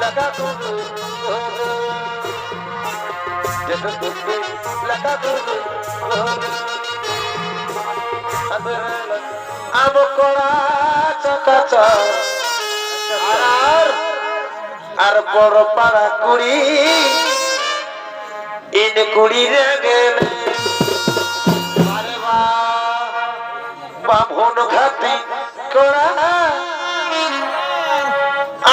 লাগা গুরু জগৎকে লাগা গুরু আম কড়া চকাচ আর আর বড় পাড়া কুড়ি। ইন কুড়ি রে গেলে। ঘাটি কড়া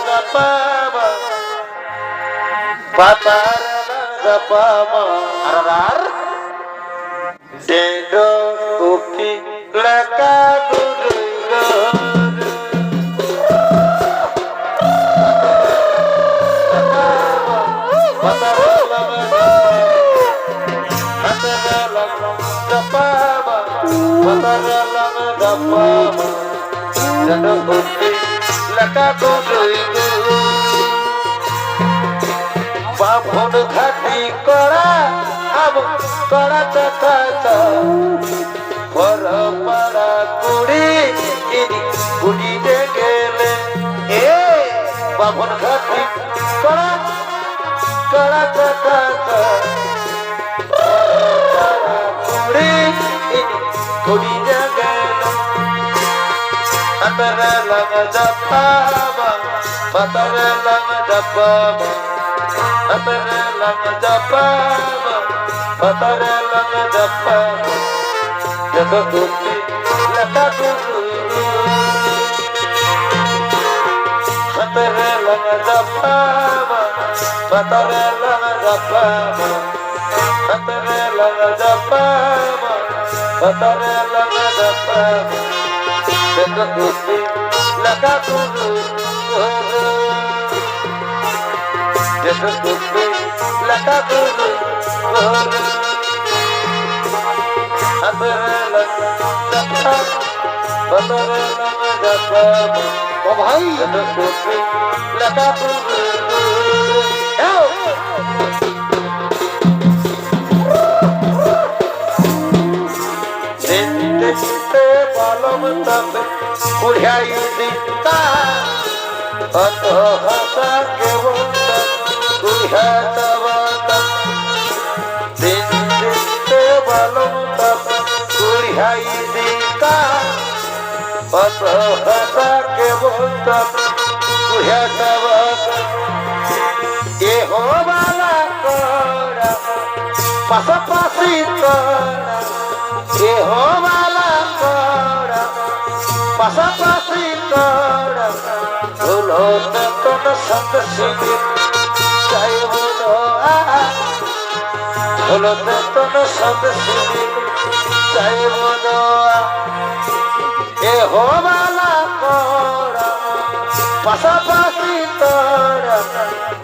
জপামা পাতার লাগ জপামা আর আর ডেডো ইউপি লেখা গুরু বামন ঘাটি করা আম করা চাচা বড় পাড়া কুড়ি ইনি কুড়িতে গেলে এ বামন ঘাটি করা করা চাচা কুড়ি ইনি কুড়িতে গেলে পাতরে লাগা জাপাবা। হাতরে লাগা জাপাবা পাতরে লাগা জাপাবা জগৎতি লতা গুরু হাতরে লাগা জাপাবা পাতরে লাগা জাপাবা হাতরে লাগা জাপাবা পাতরে লাগা জাপাবা জগৎতি লতা গুরু জগৎতি লতা গুরু ও ভাই লেখা বালম তবে বুঝাই দিতা অত হসা কেবল বুঝা তবা দিন দিতে বালম তবে বুঝাই দিতা অত হসা পাশাপাশি করা পাশাপাশি হলো তখন সঙ্গ সিঁড়ি চাই হলো হলো তখন সঙ্গ সিঁড়ি চাই হলো এ হো বালা করা পাশাপাশি তোরা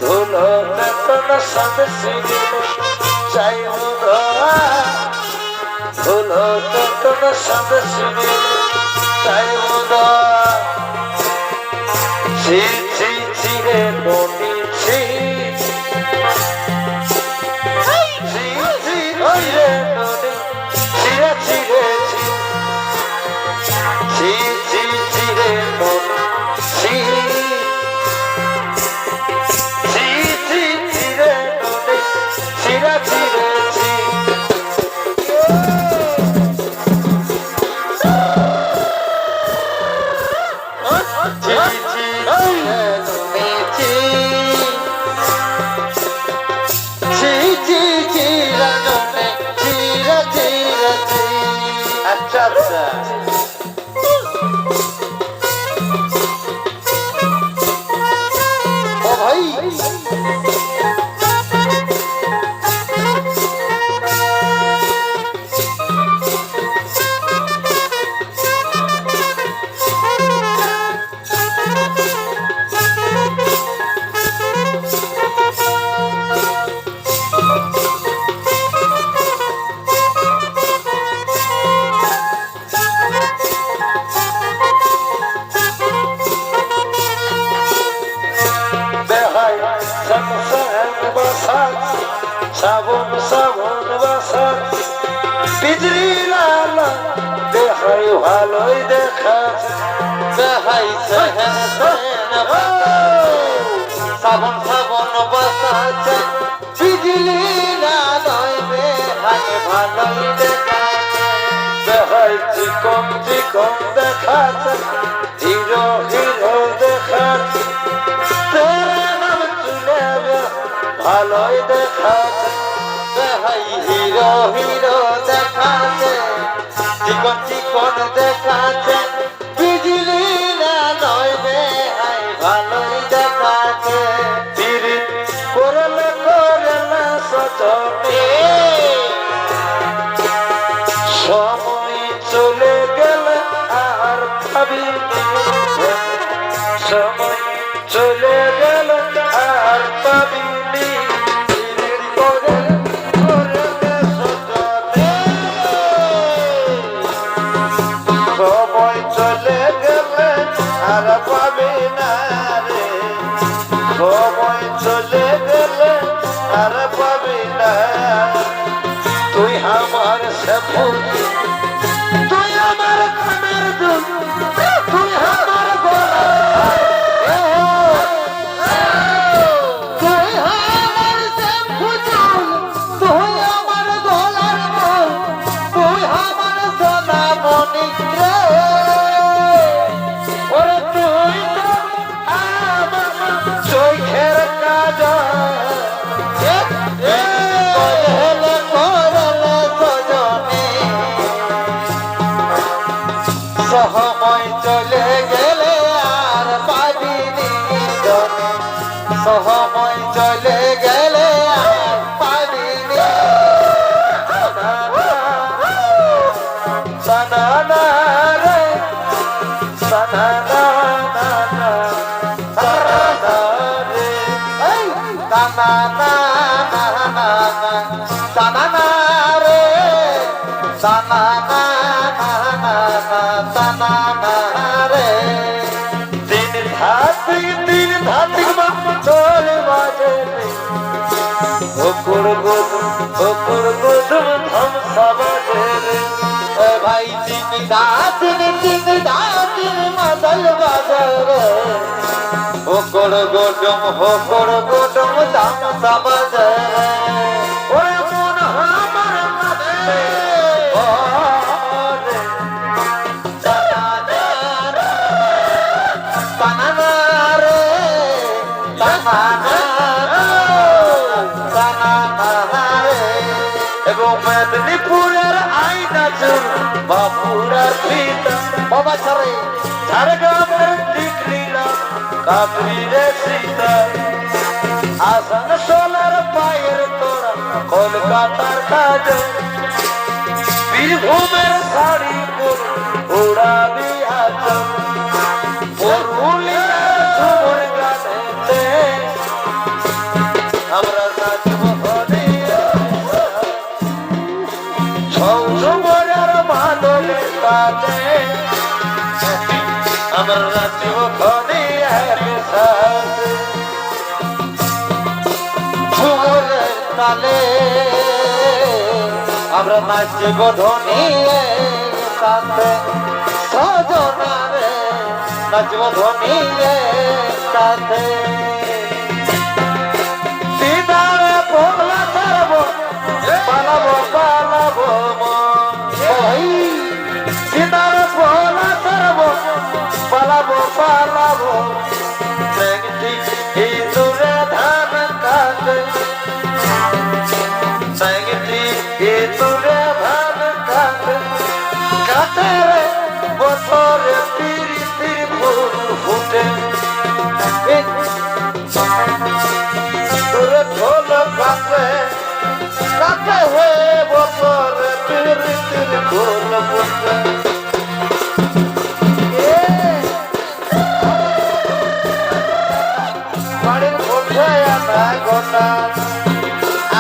ধুলো তখন সঙ্গ সিঁড়ি চাই হলো ধুলো তখন সঙ্গ সিঁড়ি চাই হলো ছি ছি ছিরে নদী ছি ছি। ছি ছি শ্রাবণ শ্রাবণ বাসার বিজলি লাল দেখাই ভালোই দেখাচ্ছে দেখাইছে হেন সেন শ্রাবণ শ্রাবণ বসাছে বিজলি না দইবে হাই ভালোই দেখাচ্ছে দেখাই হিরো ভালোই দেখাচ্ছে দেখাই হিরো হিরো দেখাছে চিকন চিকন দেখাচ্ছে সময় চলে গেলে আর পাবি না। তুই আমার সফল রে তিন ধাতিক তিন ধাতিক মা চল বাজে ওকুর গুদ ওকুর গুদ ধম সাবাজে রে। ভাই, তিন দাঁতিন তিন দাঁতিন মাদল বাজার হোকর গোডম হোকর গোডম দাম সাবাজার ওরে আইনা পিতা। বাবা পিতা ঝাড়গ্রামের টিকলিরা কাপড়ি রে সীতা আসানসোলের পায়ের তোরা কলকাতার কাজ। বীরভূমের শাড়ি পর উড়াবি আমরা নাচব হরিয়ার সাথে। তালে আমরা নাচব ধনী সাথে। সজনারে নাচব ধনী সাথে।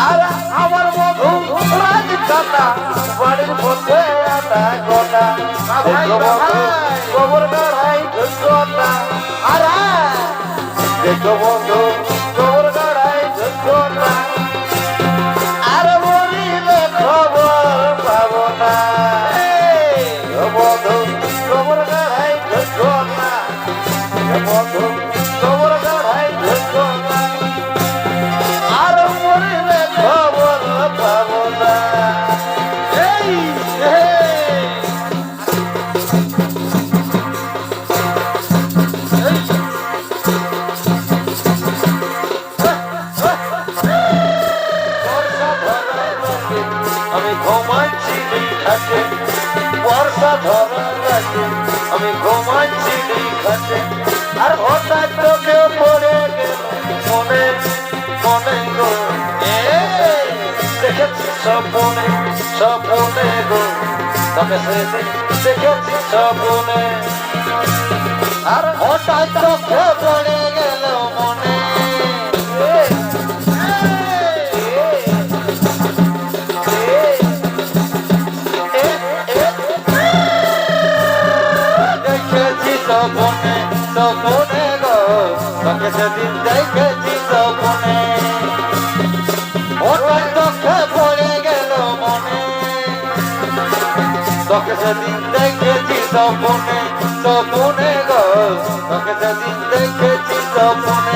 আর আমার মধু রাজ কাটা বাড়ির মধ্যে আনা গোটা গোবর গাড়াই ঝুঁকোটা আর দেখো বন্ধু Okay. দেখেছি দেখেছি সপনে আর হঠাৎ চোখে পড়ে গেল মনে দেখেছি সপনে তোকে যেদিন দেখেছি সপনে সপনে গো তোকে যেদিন দেখেছি সপনে